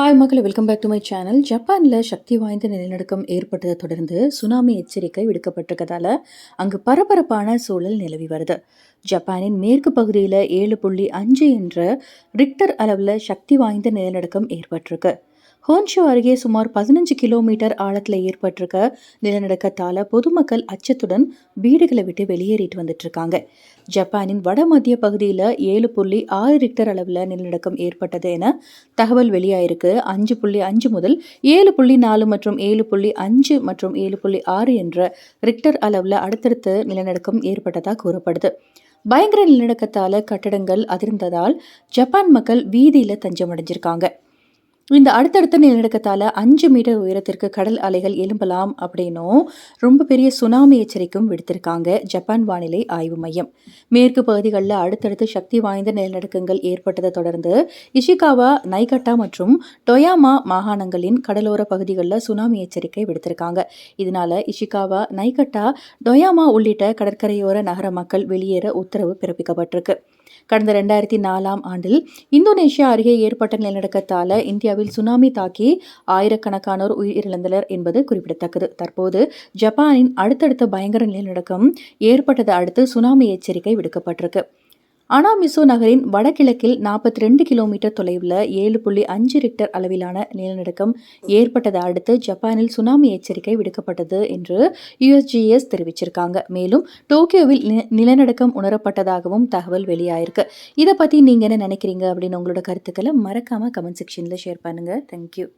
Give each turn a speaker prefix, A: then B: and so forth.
A: Hi மக்களே welcome back to my channel ஜப்பானில் சக்தி வாய்ந்த நிலநடுக்கம் ஏற்பட்டதை தொடர்ந்து சுனாமி எச்சரிக்கை விடுக்கப்பட்டிருக்கதால அங்கு பரபரப்பான சூழல் நிலவி வருது. ஜப்பானின் மேற்கு பகுதியில் ஏழு புள்ளி அஞ்சு என்ற ரிக்டர் அளவில் சக்தி வாய்ந்த நிலநடுக்கம் ஏற்பட்டிருக்கு. ஹோன்ஷோ அருகே சுமார் பதினஞ்சு கிலோமீட்டர் ஆழத்தில் ஏற்பட்டிருக்க நிலநடுக்கத்தால் பொதுமக்கள் அச்சத்துடன் வீடுகளை விட்டு வெளியேறிட்டு வந்துட்டுருக்காங்க. ஜப்பானின் வட மத்திய பகுதியில் ஏழு புள்ளி ஆறு ரிக்டர் அளவில் நிலநடுக்கம் ஏற்பட்டது என தகவல் வெளியாயிருக்கு. அஞ்சு புள்ளி அஞ்சு முதல் ஏழு புள்ளி நாலு மற்றும் ஏழு புள்ளி அஞ்சு மற்றும் ஏழு புள்ளி ஆறு என்ற ரிக்டர் அளவில் அடுத்தடுத்து நிலநடுக்கம் ஏற்பட்டதாக கூறப்படுது. பயங்கர நிலநடுக்கத்தால் கட்டடங்கள் அதிர்ந்ததால் ஜப்பான் மக்கள் வீதியில் தஞ்சமடைஞ்சிருக்காங்க. இந்த அடுத்தடுத்த நிலநடுக்கத்தால் அஞ்சு மீட்டர் உயரத்திற்கு கடல் அலைகள் எழும்பலாம் அப்படின்னும் ரொம்ப பெரிய சுனாமி எச்சரிக்கையும் விடுத்திருக்காங்க ஜப்பான் வானிலை ஆய்வு மையம். மேற்கு பகுதிகளில் அடுத்தடுத்து சக்தி வாய்ந்த நிலநடுக்கங்கள் ஏற்பட்டதை தொடர்ந்து இஷிகாவா நைகட்டா மற்றும் டொயாமா மாகாணங்களின் கடலோர பகுதிகளில் சுனாமி எச்சரிக்கை விடுத்திருக்காங்க. இதனால இஷிகாவா நைகட்டா டொயாமா உள்ளிட்ட கடற்கரையோர நகர மக்கள் வெளியேற உத்தரவு பிறப்பிக்கப்பட்டிருக்கு. கடந்த ரெண்டாயிரத்தி நாலாம் ஆண்டில் இந்தோனேஷியா அருகே ஏற்பட்ட நிலநடுக்கத்தால் இந்தியாவில் சுனாமி தாக்கி ஆயிரக்கணக்கானோர் உயிரிழந்தனர் என்பது குறிப்பிடத்தக்கது. தற்போது ஜப்பானின் அடுத்தடுத்த பயங்கர நிலநடுக்கம் ஏற்பட்டதை அடுத்து சுனாமி எச்சரிக்கை விடுக்கப்பட்டிருக்கு. அனாமிசோ நகரின் வடகிழக்கில் நாற்பத்தி ரெண்டு கிலோமீட்டர் தொலைவில் ஏழு புள்ளி அஞ்சு ரிக்டர் அளவிலான நிலநடுக்கம் ஏற்பட்டதை அடுத்து ஜப்பானில் சுனாமி எச்சரிக்கை விடுக்கப்பட்டது என்று யுஎஸ்ஜிஎஸ் தெரிவிச்சிருக்காங்க. மேலும் டோக்கியோவில் நிலநடுக்கம் உணரப்பட்டதாகவும் தகவல் வெளியாயிருக்கு. இதை பற்றி நீங்கள் என்ன நினைக்கிறீங்க அப்படின்னு உங்களோட கருத்துக்களை மறக்காமல் கமெண்ட் செக்ஷனில் ஷேர் பண்ணுங்கள் தேங்க்யூ